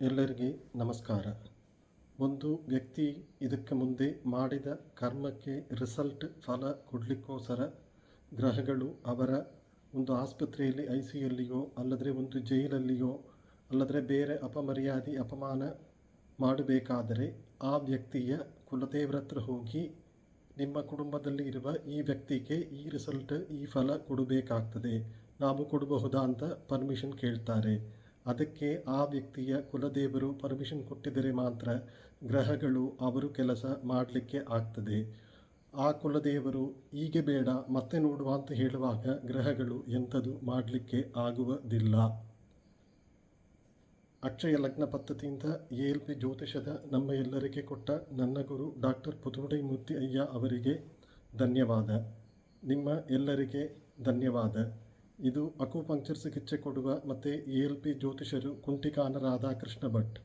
ಎಲ್ಲರಿಗೆ ನಮಸ್ಕಾರ. ಒಂದು ವ್ಯಕ್ತಿ ಇದಕ್ಕೆ ಮುಂದೆ ಮಾಡಿದ ಕರ್ಮಕ್ಕೆ ರಿಸಲ್ಟ್ ಫಲ ಕೊಡಲಿಕ್ಕೋಸ್ಕರ ಗ್ರಹಗಳು ಅವರ ಒಂದು ಆಸ್ಪತ್ರೆಯಲ್ಲಿ ಐ ಸಿ ಯಲ್ಲಿಯೋ ಅಲ್ಲದ್ರೆ ಒಂದು ಜೈಲಲ್ಲಿಯೋ ಅಲ್ಲದ್ರೆ ಬೇರೆ ಅಪಮರ್ಯಾದೆ, ಅಪಮಾನ ಮಾಡಬೇಕಾದರೆ ಆ ವ್ಯಕ್ತಿಯ ಕುಲದೇವರ ಹತ್ರ ಹೋಗಿ ನಿಮ್ಮ ಕುಟುಂಬದಲ್ಲಿ ಇರುವ ಈ ವ್ಯಕ್ತಿಗೆ ಈ ರಿಸಲ್ಟ್, ಈ ಫಲ ಕೊಡಬೇಕಾಗ್ತದೆ. ನಾವು ಕೊಡಬಹುದಾ ಅಂತ ಪರ್ಮಿಷನ್ ಕೇಳ್ತಾರೆ. ಅದಕ್ಕೆ ಆ ವ್ಯಕ್ತಿಯ ಕುಲದೇವರು ಪರ್ಮಿಷನ್ ಕೊಟ್ಟಿದ್ದರೆ ಮಾತ್ರ ಗ್ರಹಗಳು ಅವರು ಕೆಲಸ ಮಾಡಲಿಕ್ಕೆ ಆಗ್ತದೆ. ಆ ಕುಲದೇವರು, ಹೀಗೆ ಬೇಡ, ಮತ್ತೆ ನೋಡುವ ಅಂತ ಹೇಳುವಾಗ ಗ್ರಹಗಳು ಎಂಥದು ಮಾಡಲಿಕ್ಕೆ ಆಗುವುದಿಲ್ಲ. ಅಕ್ಷಯ ಲಗ್ನ ಪದ್ಧತಿಯಿಂದ ಎ ಎಲ್ ಪಿ ಜ್ಯೋತಿಷದ ನಮ್ಮ ಎಲ್ಲರಿಗೆ ಕೊಟ್ಟ ನನ್ನ ಗುರು ಡಾಕ್ಟರ್ ಪುತುಮಡೈ ಮೂರ್ತಿ ಅಯ್ಯ ಅವರಿಗೆ ಧನ್ಯವಾದ. ನಿಮ್ಮ ಎಲ್ಲರಿಗೆ ಧನ್ಯವಾದ. ಇದು ಅಕುಪಂಕ್ಚರ್ ಚಿಕಿತ್ಸೆ ಕೊಡುವ ಮತ್ತು ಎ ಎಲ್ ಪಿ ಜ್ಯೋತಿಷರು ಕುಂಟಿಕಾನ ರಾಧಾಕೃಷ್ಣ ಭಟ್.